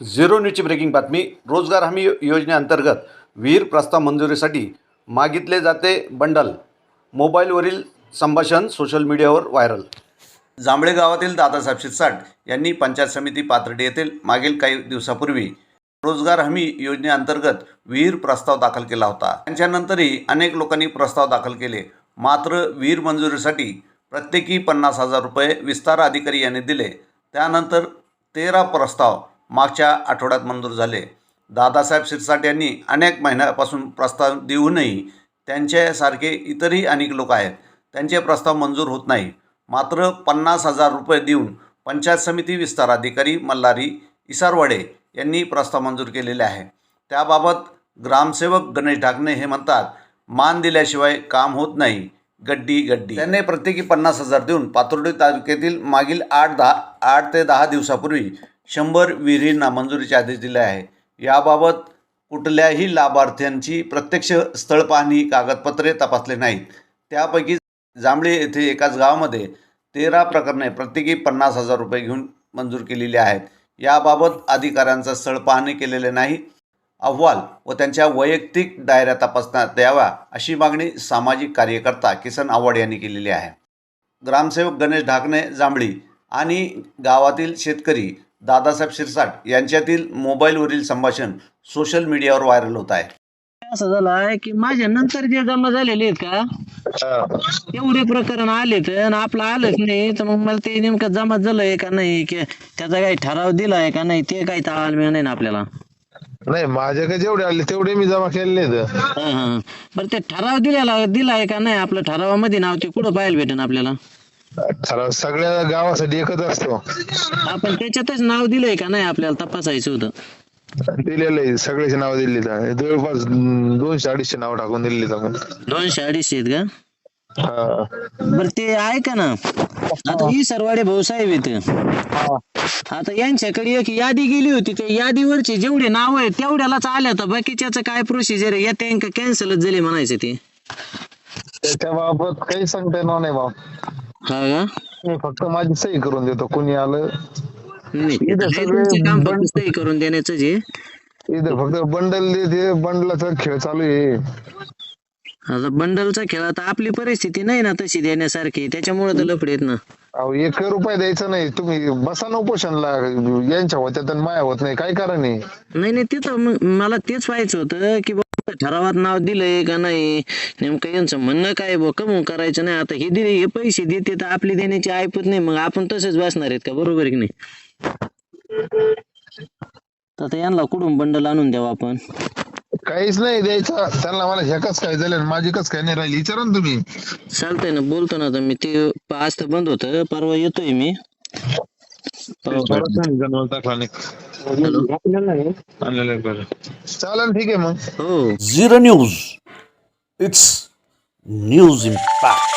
Zero न्यूजची breaking बातमी. रोजगार हमी योजनेअंतर्गत विहीर प्रस्ताव मंजुरीसाठी मागितले जाते बंडल. मोबाईलवरील संभाषण सोशल मीडियावर व्हायरल. जांभळे गावातील दादासाहेब शिरसाट यांनी पंचायत समिती पाथर्डी येथील मागील काही दिवसापूर्वी रोजगार हमी योजनेअंतर्गत विहीर प्रस्ताव दाखल केला होता. त्यांच्यानंतरही अनेक लोकांनी प्रस्ताव दाखल केले. मात्र विहीर मंजुरीसाठी प्रत्येकी पन्नास हजार रुपये विस्तार अधिकारी यांनी दिले. त्यानंतर तेरा प्रस्ताव मागच्या आठवड्यात मंजूर झाले. दादासाहेब शिरसाट यांनी अनेक महिन्यापासून प्रस्ताव देऊनही त्यांच्यासारखे इतरही अनेक लोक आहेत. त्यांचे प्रस्ताव मंजूर होत नाही. मात्र पन्नास हजार रुपये देऊन पंचायत समिती विस्तार अधिकारी मल्हारी इसारवाडे यांनी प्रस्ताव मंजूर केलेले आहे. त्याबाबत ग्रामसेवक गणेश ढाकणे हे म्हणतात मान दिल्याशिवाय काम होत नाही. गड्डी गड्डी. त्यांनी प्रत्येकी पन्नास हजार देऊन पातोर्डी तालुक्यातील मागील आठ दहा आठ ते दहा दिवसापूर्वी शंभर विहिरींना मंजुरीचे आदेश दिले आहे. याबाबत कुठल्याही लाभार्थ्यांची प्रत्यक्ष स्थळ पाहणी कागदपत्रे तपासले नाहीत. त्यापैकी जांभळे येथे एकाच गावामध्ये तेरा प्रकरणे प्रत्येकी पन्नास हजार रुपये घेऊन मंजूर केलेली आहेत. याबाबत अधिकाऱ्यांचा स्थळ पाहणी केलेले नाही. अहवाल व त्यांच्या वैयक्तिक डायऱ्या तपासण्यात याव्या अशी मागणी सामाजिक कार्यकर्ता किसन आव्हाड यांनी केलेली आहे. ग्रामसेवक गणेश ढाकणे जांभळी आणि गावातील शेतकरी दादासाहेब शिरसाट यांच्यातील मोबाईलवरील संभाषण सोशल मीडियावर व्हायरल होत आहे. असं झालं आहे की माझ्या नंतर जे जमा झालेले आहेत का एवढे प्रकरण आलेत आणि आपलं आलंच नाही तर मग मला ते नेमकं जमा झालंय का नाही की त्याचा काही ठराव दिलाय का नाही ते काही ताळमेळ नाही ना आपल्याला. नाही माझ्याकडे जेवढे आले तेवढे मी जमा हा, हा. बरं ते ठराव दिलेला दिलाय का नाही आपलं ठरावामध्ये नाव ते कुठं पाहायला भेटेन आपल्याला? ठराव सगळ्या गावासाठी एकच असतो. आपण त्याच्यातच नाव दिलंय का नाही आपल्याला तपासायचं होतं? दिलेलं आहे सगळ्याची नाव दिली जवळपास दोनशे अडीचशे नाव टाकून दिलेली आपण. दोनशे अडीचशे आहेत का? हा. बरं ते आहे का ना. आता ही. सरवाडे भाऊसाहेब आहेत. आता यांच्याकडे एक यादी गेली होती. त्या यादीवरचे जेवढे नाव आहेत तेवढ्यालाच आल्या तर बाकीच्याच काय प्रोसिजर आहे? या त्यांना कॅन्सलच झाले म्हणायचं ते. त्याच्या बाबत काही सांगता येणार नाही बाब हा? का मी फक्त माझी सही करून देतो कुणी आलं. नाही तुमचं काम फक्त सही करून देण्याचं जे. इथं फक्त बंडल देते बंडलाचा खेळ चालू आहे. आता बंडलचा खेळ आता आपली परिस्थिती नाही ना तशी देण्यासारखी त्याच्यामुळे तर लफडे आहेत ना. अहो एक रुपये द्यायचा नाही तुम्ही बसा ना उपोषणला यांच्या होत्या तर माया होत नाही काय कारण आहे? नाही नाही तिथं मग मला तेच पाहायचं होतं की ठरावात नाव दिलंय का नाही? नेमकं यांचं म्हणणं काय कमवून करायचं नाही. आता हे दिले हे पैसे देते तर आपली देण्याची ऐपत नाही. मग आपण तसेच बसणार आहेत का? बरोबर की नाही? तर आता यांना कुठून बंडल आणून द्यावं आपण? काहीच नाही द्यायचं. त्यांना मला हे कस काय झालं माझी कस काय नाही राहिली. विचारा ना तुम्ही. चालतंय ना बोलतो ना आता मी. ते आज तर बंद होतं. परवा येतोय मी. टाकला नाही. हॅलो. आणलेलं आहे बरं. चालेल ठीक आहे मग. हो. Zero news. It's news impact.